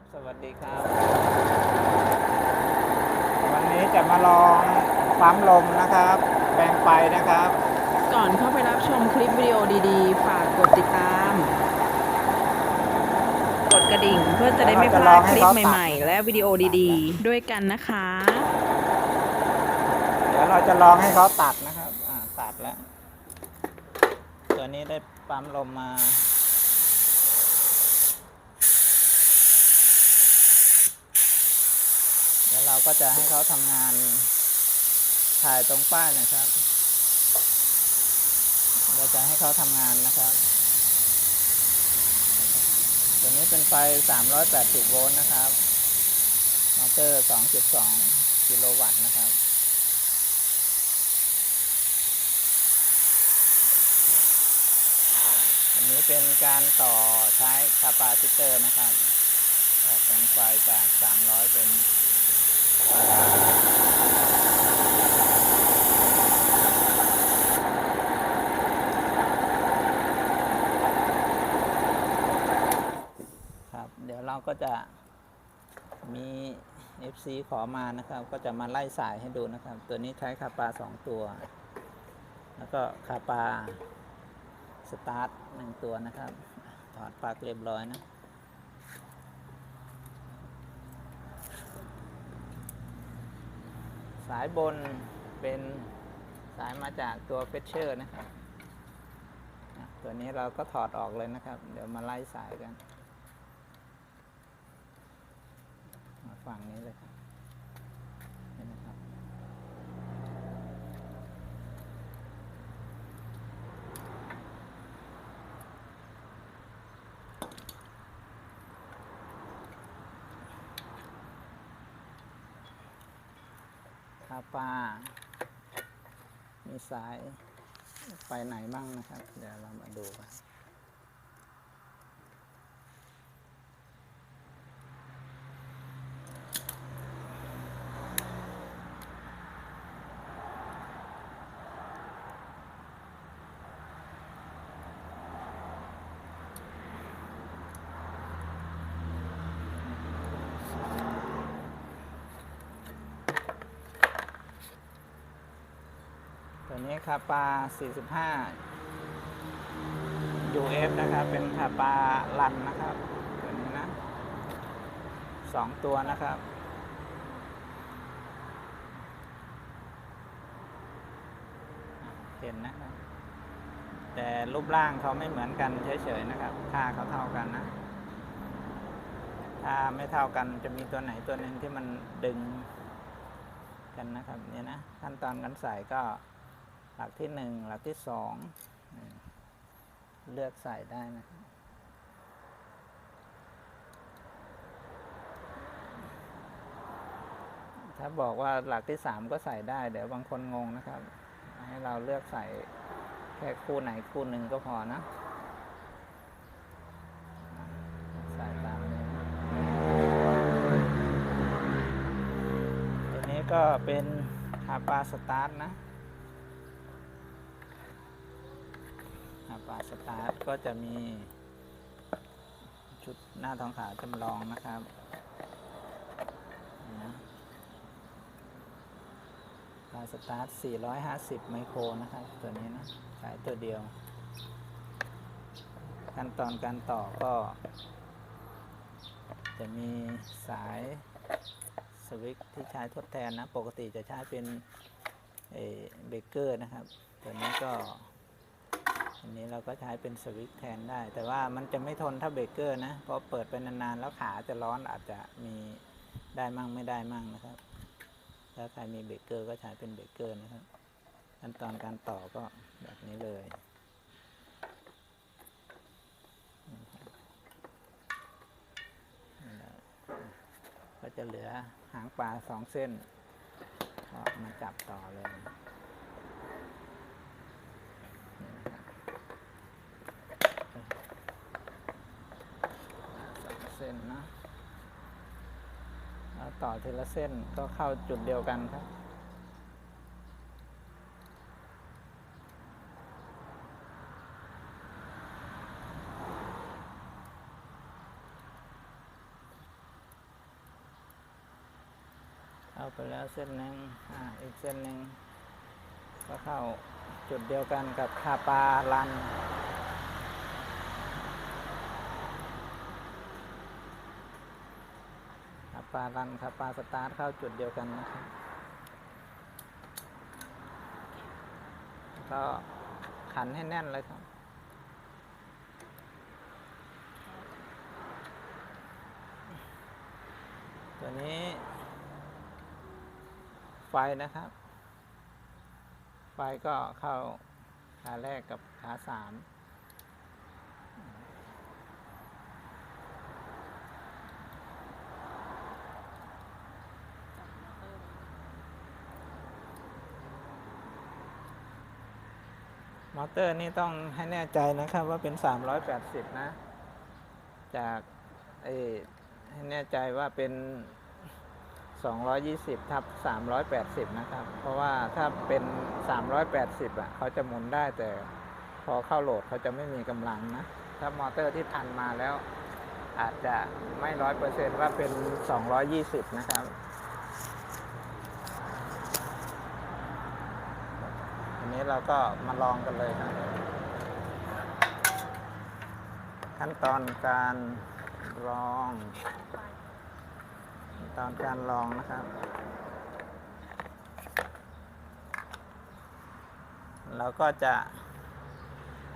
ครับสวัสดีครับ วันนี้จะมาลองปั๊มลมนะครับ แปลงไฟนะครับ ก่อนเข้าไปรับชมคลิปวิดีโอดีๆ ฝากกดติดตาม กดกระดิ่งเพื่อจะได้ไม่พลาดคลิปใหม่ๆ และวิดีโอดีๆ ด้วยกันนะคะ เดี๋ยวเราจะลองให้เขาตัดนะครับ อ่าตัดแล้ว ตัวนี้ได้ปั๊มลมมา เดี๋ยวเราก็จะให้เขาทำงานถ่ายตรงป้ายนะครับ เราจะให้เขาทำงานนะครับตัวนี้เป็นไฟ 380 โวลต์นะครับมอเตอร์ 2.2 กิโลวัตต์นะครับ อันนี้เป็นการต่อใช้คาปาซิเตอร์นะครับ ต่อแปลงไฟจาก 300 เป็น ครับ เดี๋ยวเราก็จะมี FC ขอมานะครับ ก็จะมาไล่สายให้ดูนะครับ ตัวนี้ใช้คาปา2 ตัว แล้วก็คาปาสตาร์ทหนึ่งตัวนะครับ ถอดปลั๊กเรียบร้อยนะ สายบนเป็นสายมาจากตัวเฟชเชอร์นะครับ ตัวนี้เราก็ถอดออกเลยนะครับ เดี๋ยวมาไล่สายกันมาฝั่งนี้เลยครับนี่นะครับ คาปามีสายไปไหนบ้างนะครับ เดี๋ยวเรามาดูกัน ตัวนี้คาปา 45 UF นะครับ เป็นคาปาลันนะครับ ตัวนี้นะสองตัวนะครับ เห็นนะครับ แต่รูปร่างเขาไม่เหมือนกันเฉยๆนะครับ ค่าเขาเท่ากันนะ ถ้าไม่เท่ากันจะมีตัวไหนตัวหนึ่งที่มันดึงกันนะครับเนี่ยนะขั้นตอนการใส่ก็ หลักที่หนึ่งหลักที่สองเลือกใส่ได้นะถ้าบอกว่าหลักที่สามก็ใส่ได้ เดี๋ยวบางคนงงนะครับ ให้เราเลือกใส่แค่คู่ไหนคู่หนึ่งก็พอนะใส่ตามนี้นะตัวนี้ก็เป็นคาปาสตาร์ทนะ คาปาสตาร์ทก็จะมี ชุดหน้าท้องขาจำลองนะครับนี่าสตาร์ท 450 ไมโครนะครับ ตัวนี้นะใช้ตัวเดียว ขั้นตอนการต่อก็ จะมีสายสวิตช์ที่ใช้ทดแทนนะ ปกติจะใช้เป็นเบเกอร์นะครับ ตัวนี้ก็ อันนี้เราก็ใช้เป็นสวิตแทนได้ แต่ว่ามันจะไม่ทนถ้าเบรกเกอร์นะเพราะเปิดไปนานๆ แล้วขาจะร้อนอาจจะมีได้มั่งไม่ได้มั่งนะครับ ถ้าใครมีเบรกเกอร์ก็ใช้เป็นเบรกเกอร์นะครับ ขั้นตอนการต่อก็แบบนี้เลยก็จะเหลือหางปลาสองเส้นก็มาจับต่อเลย ต่อทีละเส้นก็เข้าจุดเดียวกันครับ เข้าไปแล้วเส้นหนึ่งอ่าอีกเส้นหนึ่งก็เข้าจุดเดียวกันกับคาปาลัน คาปาลันคาปลาสตาร์ทเข้าจุดเดียวกันนะครับก็ขันให้แน่นเลยครับตัวนี้ ไฟนะครับ ไฟก็เข้าขาแรกกับขาสาม อเตอร์นี่ต้องให้แน่ใจนะครับว่าเป็น 380 นะ จากเออให้แน่ใจว่าเป็น 220 ทับ 380 นะครับ เพราะว่าถ้าเป็น 380 อะเขาจะหมุนได้แต่พอเข้าโหลดเขาจะไม่มีกำลังนะ ถ้ามอเตอร์ที่พันมาแล้ว อาจจะไม่ร้อยเปอร์เซ็นต์ว่าเป็น 220 นะครับ นี้เราก็มาลองกันเลยครับ ขั้นตอนการลองขั้นตอนการลองนะครับ เราก็จะ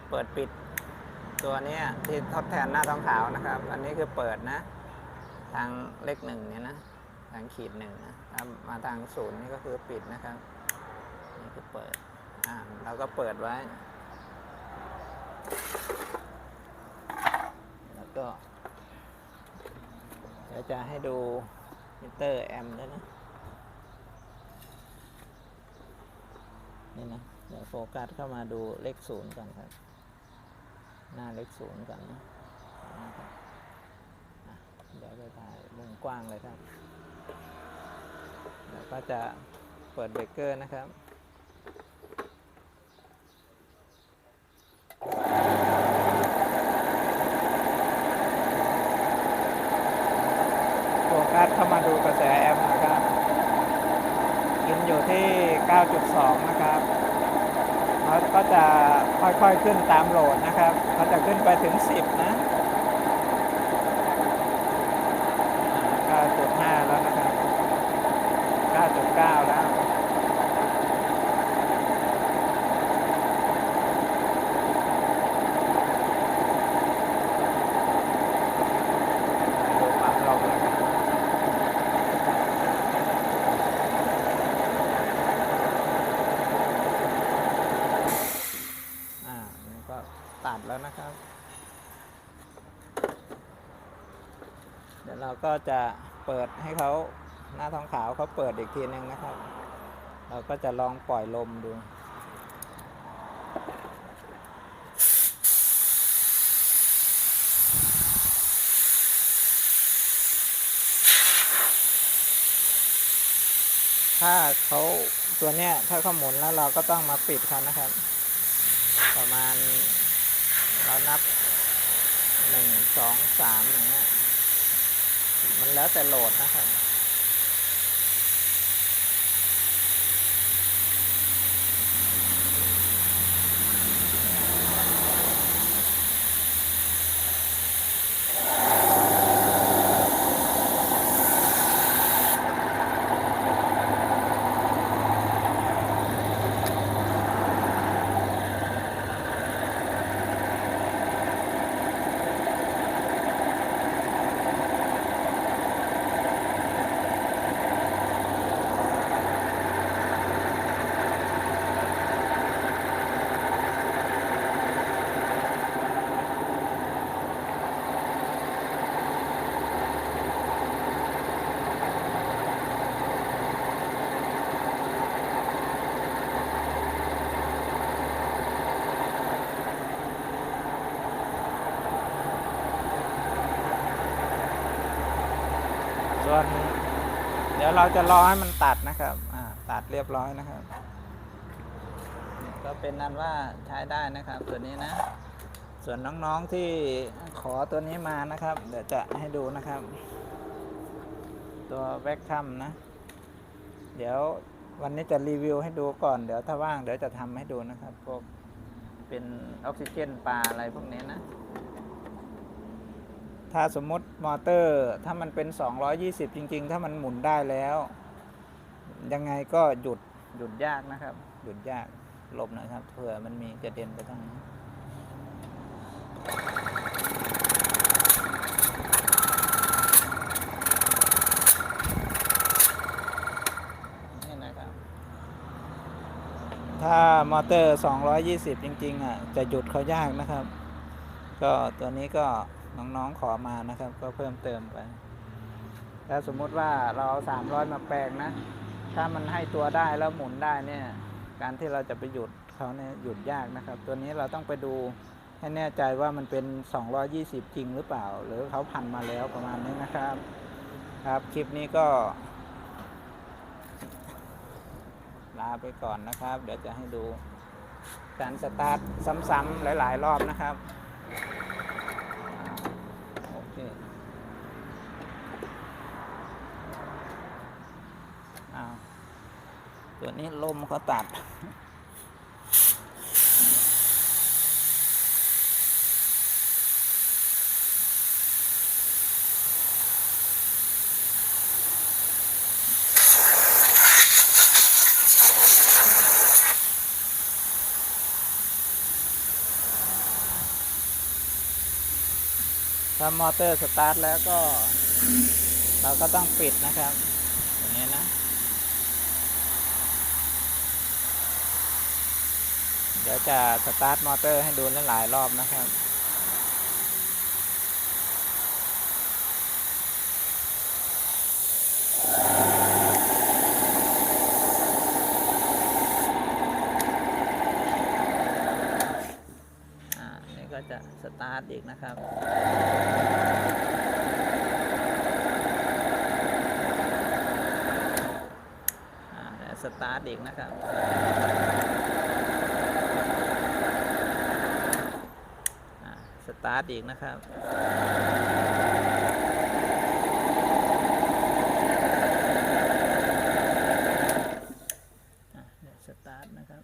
เปิดปิดตัวนี้ที่ทดแทนหน้าท้องขาวนะครับ อันนี้คือเปิดนะ ทางเลขหนึ่งเนี่ยนะทางขีดหนึ่งนะมาทางศูนย์นี่ก็คือปิดนะครับ นี่คือเปิด อ่าเราก็เปิดไว้ แล้วก็เดี๋ยวจะให้ดูมิเตอร์แอมป์ด้วยนะ นี่นะ เดี๋ยวโฟกัสเข้ามาดูเลขศูนย์ก่อนครับ หน้าเลขศูนย์ก่อนนะนะครับอะเดี๋ยวจะถ่ายมุมกว้างเลยครับ แล้วก็จะเปิดเบรกเกอร์นะครับ โฟกัสเข้ามาดูกระแสแอมป์นะครับยินอยู่ที่ 9.2 นะครับเขาก็จะค่อยๆขึ้นตามโหลดนะครับเขาจะขึ้นไปถึง 10 นะอ่า9.5 แล้วนะครับ 9.9 แล้ว ดูความลมนะครับอ่านี่ก็ตัด แล้วนะครับ เดี๋ยวเราก็จะเปิดให้เขาหน้าท้องขาวเขาเปิดอีกทีนึงนะครับ เราก็จะลองปล่อยลมดูถ้าเขาตัวเนี้ยถ้าเขาหมุนแล้วเราก็ต้องมาปิดเขานะครับ ประมาณ เรานับหนึ่งสองสามอย่างเงี้ยมันแล้วแต่โหลดนะครับ ส่วนเดี๋ยวเราจะรอให้มันตัดนะครับอ่าตัดเรียบร้อยนะครับ ก็เป็นนั้นว่าใช้ได้นะครับ ตัวนี้นะ ส่วนน้องๆที่ขอตัวนี้มานะครับ เดี๋ยวจะให้ดูนะครับ ตัวแว็กคัมนะ เดี๋ยววันนี้จะรีวิวให้ดูก่อน เดี๋ยวถ้าว่างเดี๋ยวจะทำให้ดูนะครับพวกเป็นออกซิเจนปลาอะไรพวกนี้นะ ถ้าสมมติมอเตอร์ถ้ามันเป็น 220 จริง ๆ ถ้ามันหมุนได้แล้ว ยังไงก็หยุดหยุดยากนะครับ หยุดยากหลบหนะครับเผื่อมันมีกระเด็นไปทางนี้นนี่นะครับถ้ามอเตอร์ 220 จริง ๆ อะ จะหยุดเขายากนะครับ ก็ตัวนี้ก็ น้องๆขอมานะครับ ก็เพิ่มเติมไปถ้าสมมุติว่าเราเอา300มาแปลงนะ ถ้ามันให้ตัวได้แล้วหมุนได้เนี่ย การที่เราจะไปหยุดเขาเนี่ยหยุดยากนะครับ ตัวนี้เราต้องไปดูให้แน่ใจว่ามันเป็น 220 จริงหรือเปล่า หรือเขาพันมาแล้วประมาณนี้นะครับ ครับคลิปนี้ก็ ลาไปก่อนนะครับ เดี๋ยวจะให้ดูการสตาร์ทซ้ำๆหลาย ๆ รอบนะครับ โอเคอ้าว ตัวนี้ลมเขาตัด ถ้ามอเตอร์สตาร์ทแล้วก็ เราก็ต้องปิดนะครับ อย่างนี้นะ เดี๋ยวจะสตาร์ทมอเตอร์ให้ดูหลายรอบนะครับอ่านี่ก็จะสตาร์ทอีกนะครับอ่าสตาร์ทอีกนะครับ อ่า ส ตาร์ทอีกนะครับ อะเดี๋ยวสตาร์ทนะครับ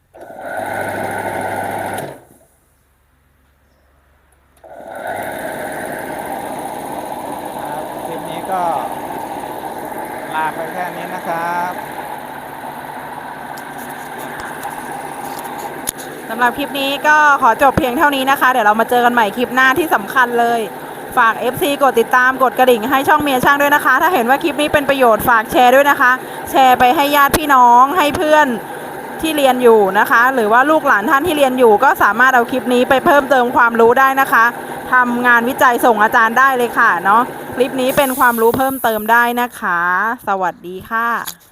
ครับคลิปนี้ก็ลาไปแค่นี้นะครับ สำ หรับคลิปนี้ก็ขอจบเพียงเท่านี้นะคะ เดี๋ยวเรามาเจอกันใหม่คลิปหน้าที่สำคัญเลย ฝาก FC กดติดตามกดกระดิ่งให้ช่องเมียช่างด้วยนะคะ ถ้าเห็นว่าคลิปนี้เป็นประโยชน์ฝากแชร์ด้วยนะคะ แชร์ไปให้ญาติพี่น้องให้เพื่อนที่เรียนอยู่นะคะ หรือว่าลูกหลานท่านที่เรียนอยู่ ก็สามารถเอาคลิปนี้ไปเพิ่มเติมความรู้ได้นะคะทำงานวิจัยส่งอาจารย์ได้เลยค่ะเนาะคลิปนี้เป็นความรู้เพิ่มเติมได้นะคะ สวัสดีค่ะ